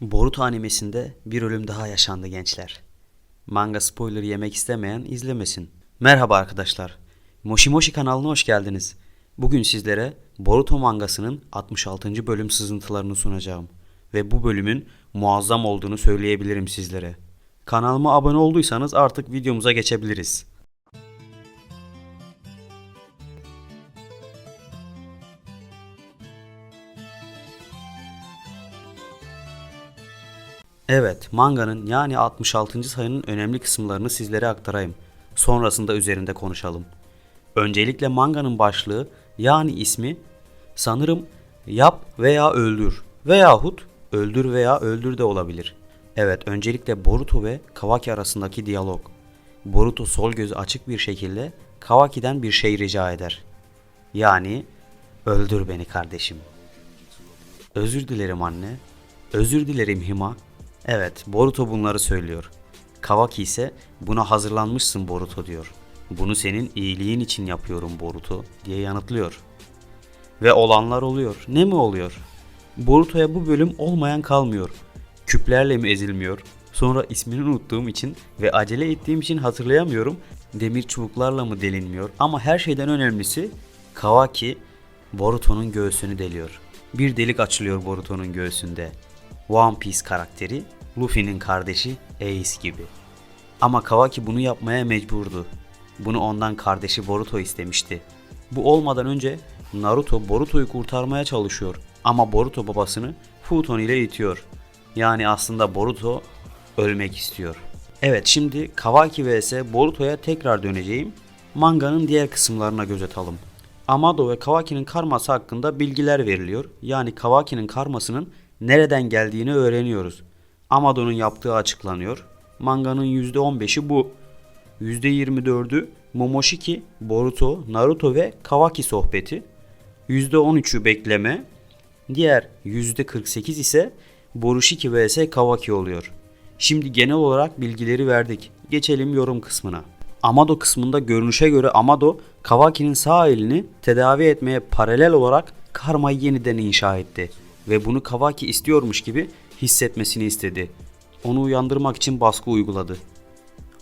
Boruto animesinde bir ölüm daha yaşandı gençler. Manga spoiler yemek istemeyen izlemesin. Merhaba arkadaşlar. Moshi Moshi kanalına hoş geldiniz. Bugün sizlere Boruto mangasının 66. bölüm sızıntılarını sunacağım. Ve bu bölümün muazzam olduğunu söyleyebilirim sizlere. Kanalıma abone olduysanız artık videomuza geçebiliriz. Evet, manganın yani 66. sayının önemli kısımlarını sizlere aktarayım. Sonrasında üzerinde konuşalım. Öncelikle manganın başlığı yani ismi sanırım yap veya öldür veyahut öldür veya öldür de olabilir. Evet, öncelikle Boruto ve Kawaki arasındaki diyalog. Boruto sol gözü açık bir şekilde Kawaki'den bir şey rica eder. Yani öldür beni kardeşim. Özür dilerim anne. Özür dilerim Hima. Evet, Boruto bunları söylüyor. Kawaki ise buna hazırlanmışsın Boruto diyor. Bunu senin iyiliğin için yapıyorum Boruto diye yanıtlıyor. Ve olanlar oluyor. Ne mi oluyor? Boruto'ya bu bölüm olmayan kalmıyor. Küplerle mi ezilmiyor? Sonra ismini unuttuğum için ve acele ettiğim için hatırlayamıyorum. Demir çubuklarla mı delinmiyor? Ama her şeyden önemlisi Kawaki Boruto'nun göğsünü deliyor. Bir delik açılıyor Boruto'nun göğsünde. One Piece karakteri Luffy'nin kardeşi Ace gibi. Ama Kawaki bunu yapmaya mecburdu. Bunu ondan kardeşi Boruto istemişti. Bu olmadan önce Naruto Boruto'yu kurtarmaya çalışıyor ama Boruto babasını Futon ile itiyor. Yani aslında Boruto ölmek istiyor. Evet şimdi Kawaki vs Boruto'ya tekrar döneceğim. Manganın diğer kısımlarına göz atalım. Amado ve Kawaki'nin karması hakkında bilgiler veriliyor. Yani Kawaki'nin karmasının nereden geldiğini öğreniyoruz. Amado'nun yaptığı açıklanıyor. Manganın %15'i bu. %24'ü Momoshiki, Boruto, Naruto ve Kawaki sohbeti. %13'ü bekleme. Diğer %48 ise Borushiki vs Kawaki oluyor. Şimdi genel olarak bilgileri verdik. Geçelim yorum kısmına. Amado kısmında görünüşe göre Amado Kawaki'nin sağ elini tedavi etmeye paralel olarak karmayı yeniden inşa etti ve bunu Kawaki istiyormuş gibi hissetmesini istedi. Onu uyandırmak için baskı uyguladı.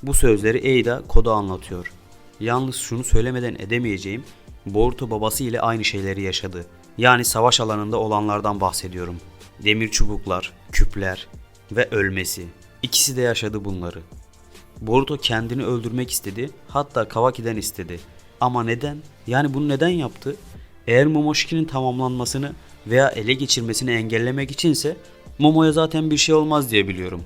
Bu sözleri Eida Koda anlatıyor. Yalnız şunu söylemeden edemeyeceğim. Boruto babası ile aynı şeyleri yaşadı. Yani savaş alanında olanlardan bahsediyorum. Demir çubuklar, küpler ve ölmesi. İkisi de yaşadı bunları. Boruto kendini öldürmek istedi. Hatta Kawaki'den istedi. Ama neden? Yani bunu neden yaptı? Eğer Momoshiki'nin tamamlanmasını veya ele geçirmesini engellemek içinse Momo'ya zaten bir şey olmaz diye biliyorum.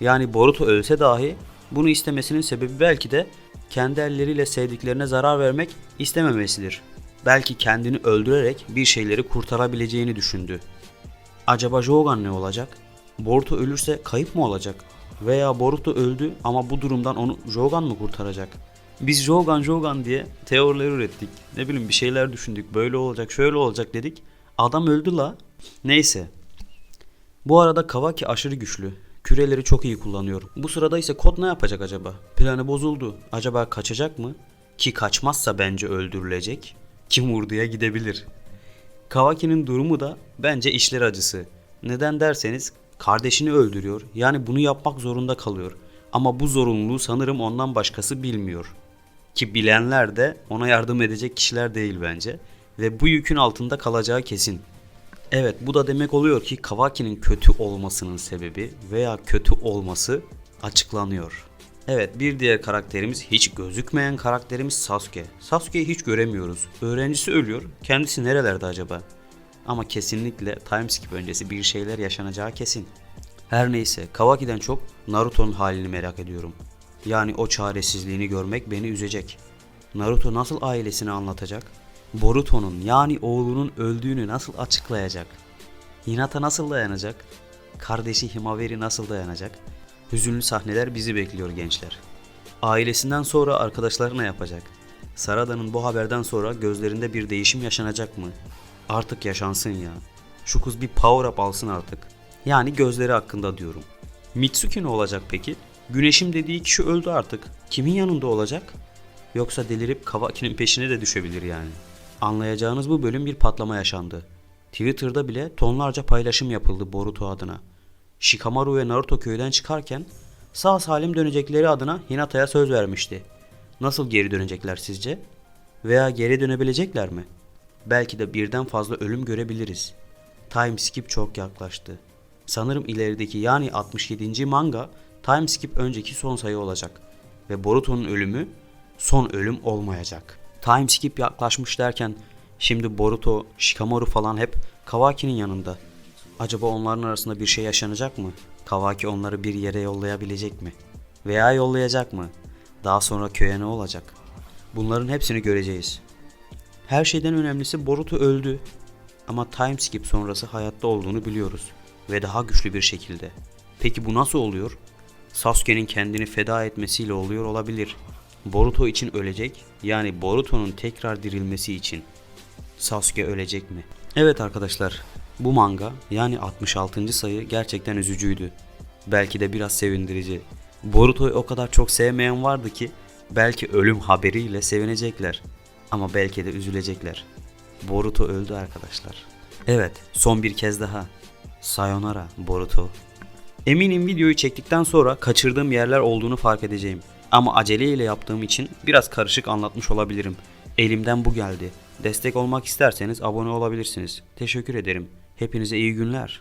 Yani Boruto ölse dahi bunu istemesinin sebebi belki de kendi elleriyle sevdiklerine zarar vermek istememesidir. Belki kendini öldürerek bir şeyleri kurtarabileceğini düşündü. Acaba Jogan ne olacak? Boruto ölürse kayıp mı olacak? Veya Boruto öldü ama bu durumdan onu Jogan mı kurtaracak? Biz Jogan Jogan diye teoriler ürettik. Ne bileyim bir şeyler düşündük. Böyle olacak, şöyle olacak dedik. Adam öldü la. Neyse. Bu arada Kawaki aşırı güçlü. Küreleri çok iyi kullanıyor. Bu sırada ise Kod ne yapacak acaba? Planı bozuldu. Acaba kaçacak mı? Ki kaçmazsa bence öldürülecek. Kim vurduya gidebilir. Kawaki'nin durumu da bence işler acısı. Neden derseniz kardeşini öldürüyor. Yani bunu yapmak zorunda kalıyor. Ama bu zorunluluğu sanırım ondan başkası bilmiyor. Ki bilenler de ona yardım edecek kişiler değil bence. Ve bu yükün altında kalacağı kesin. Evet bu da demek oluyor ki Kawaki'nin kötü olmasının sebebi veya kötü olması açıklanıyor. Evet bir diğer karakterimiz hiç gözükmeyen karakterimiz Sasuke. Sasuke'yi hiç göremiyoruz. Öğrencisi ölüyor. Kendisi nerelerde acaba? Ama kesinlikle timeskip öncesi bir şeyler yaşanacağı kesin. Her neyse Kawaki'den çok Naruto'nun halini merak ediyorum. Yani o çaresizliğini görmek beni üzecek. Naruto nasıl ailesini anlatacak? Boruto'nun yani oğlunun öldüğünü nasıl açıklayacak? Hinata nasıl dayanacak? Kardeşi Himawari nasıl dayanacak? Hüzünlü sahneler bizi bekliyor gençler. Ailesinden sonra arkadaşlarına yapacak. Sarada'nın bu haberden sonra gözlerinde bir değişim yaşanacak mı? Artık yaşansın ya. Şu kız bir power up alsın artık. Yani gözleri hakkında diyorum. Mitsuki ne olacak peki? Güneşim dediği kişi öldü artık. Kimin yanında olacak? Yoksa delirip Kawaki'nin peşine de düşebilir yani. Anlayacağınız bu bölüm bir patlama yaşandı. Twitter'da bile tonlarca paylaşım yapıldı Boruto adına. Shikamaru ve Naruto köyden çıkarken sağ salim dönecekleri adına Hinata'ya söz vermişti. Nasıl geri dönecekler sizce? Veya geri dönebilecekler mi? Belki de birden fazla ölüm görebiliriz. Time skip çok yaklaştı. Sanırım ilerideki yani 67. manga time skip önceki son sayı olacak. Ve Boruto'nun ölümü son ölüm olmayacak. Time skip yaklaşmış derken şimdi Boruto, Shikamaru falan hep Kawaki'nin yanında. Acaba onların arasında bir şey yaşanacak mı? Kawaki onları bir yere yollayabilecek mi? Veya yollayacak mı? Daha sonra köye ne olacak? Bunların hepsini göreceğiz. Her şeyden önemlisi Boruto öldü. Ama time skip sonrası hayatta olduğunu biliyoruz. Ve daha güçlü bir şekilde. Peki bu nasıl oluyor? Sasuke'nin kendini feda etmesiyle oluyor olabilir. Boruto için ölecek, yani Boruto'nun tekrar dirilmesi için. Sasuke ölecek mi? Evet arkadaşlar, bu manga yani 66. sayı gerçekten üzücüydü. Belki de biraz sevindirici. Boruto'yu o kadar çok sevmeyen vardı ki belki ölüm haberiyle sevinecekler. Ama belki de üzülecekler. Boruto öldü arkadaşlar. Evet, son bir kez daha. Sayonara Boruto. Eminim videoyu çektikten sonra kaçırdığım yerler olduğunu fark edeceğim. Ama aceleyle yaptığım için biraz karışık anlatmış olabilirim. Elimden bu geldi. Destek olmak isterseniz abone olabilirsiniz. Teşekkür ederim. Hepinize iyi günler.